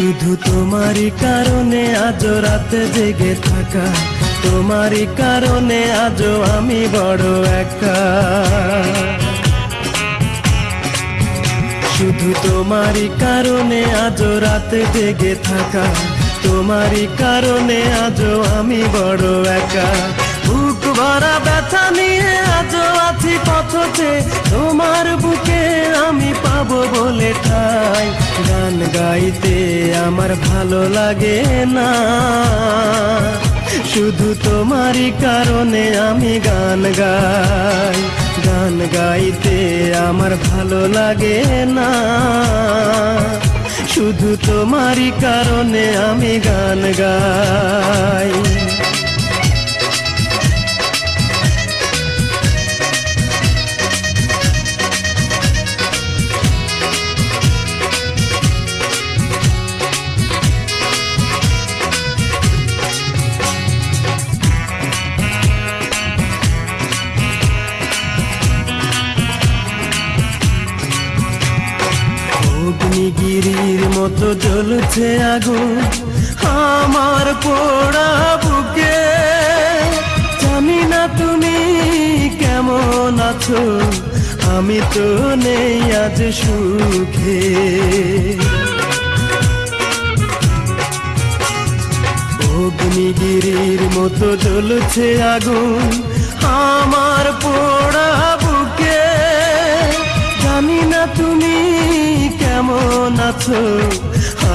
শুধু তোমারই কারণে আজ রাতে জেগে থাকা। তোমারই কারণে আজও আমি বড় একা। শুধু তোমারই কারণে আজ রাতে জেগে থাকা। তোমারই কারণে আজও আমি বড় একা। বুক ভরা ব্যথা নিয়ে আজও আছি পথতে তোমার বলে ঠাই, গান গাইতে আমার ভালো লাগে না। শুধু তোমারই কারণে আমি গান গাই, গান গাইতে আমার ভালো লাগে না। শুধু তোমারই কারণে আমি গান গাই। অগ্নিগিরির মতো জ্বলছে আগুন। আমার পোড়া বুকে। জানি না তুমি কেমন আছো, আমি তো নেই আজ সুখে। অগ্নিগিরির মতো জ্বলছে আগুন। আমার পোড়া জানি না তুমি কেমন আছো।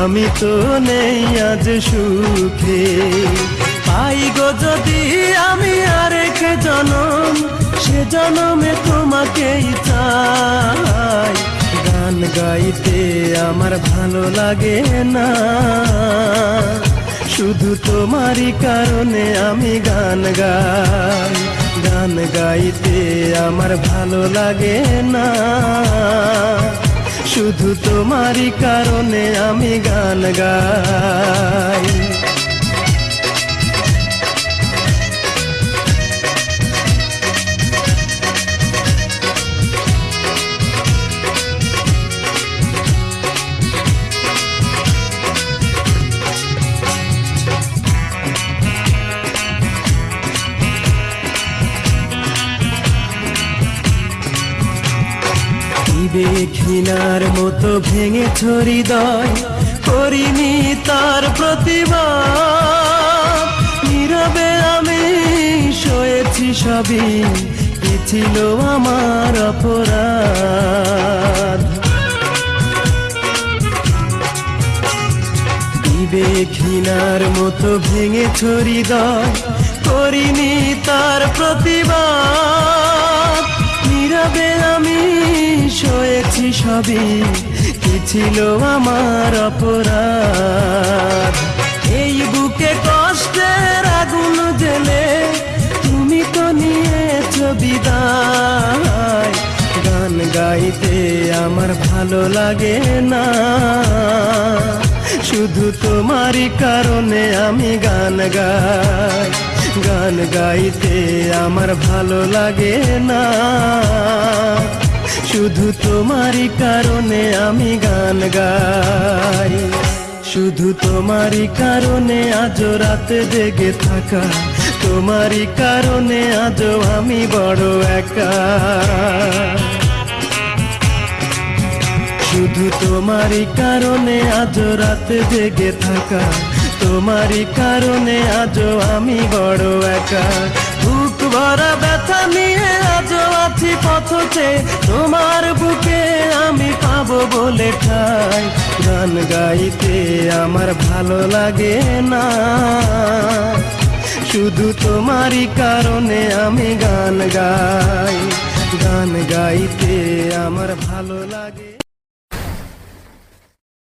আমি তো নেই আজ সুখে। পাই গো যদি আমি আরেক জনম, সে জনমে তোমাকেই চাই। গান গাইতে আমার ভালো লাগে না। শুধু তোমারই কারণে আমি গান গাই। গান গাইতে আমার ভালো লাগে না। শুধু তোমারই কারণে আমি গান গাই। ঘৃণার মতো ভেঙে হৃদয়। করিনি তার প্রতিভা নীরবে আমি শোয়েছি সবই কি ছিল আমার অপরাধ। দিবে মতো ভেঙে হৃদয়। করিনি তার প্রতিবাদ নীরবে আমি শোয়েছি সবই কি ছিল আমার অপরাধ? এই বুকে কষ্টের আগুন জেলে তুমি তো নিয়েছ বিদায়। গান গাইতে আমার ভালো লাগে না। শুধু তোমারই কারণে আমি গান গাই। গান গাইতে আমার ভালো লাগে না। শুধু তোমারই কারণে আমি গান গাই। শুধু তোমারই কারণে আজ রাতে জেগে থাকা। তোমারই কারণে আজ আমি বড় একা। শুধু তোমারই কারণে আজ রাতে জেগে থাকা। তোমারই কারণে আজ আমি বড় একা। ভরা ব্যথা নিয়ে আজ আছি পথতে। তোমার বুকে আমি পাবো বলে ঠাই। গান গাইতে আমার ভালো লাগে না। শুধু তোমারই কারণে আমি গান গাই। গান গাইতে আমার ভালো লাগে।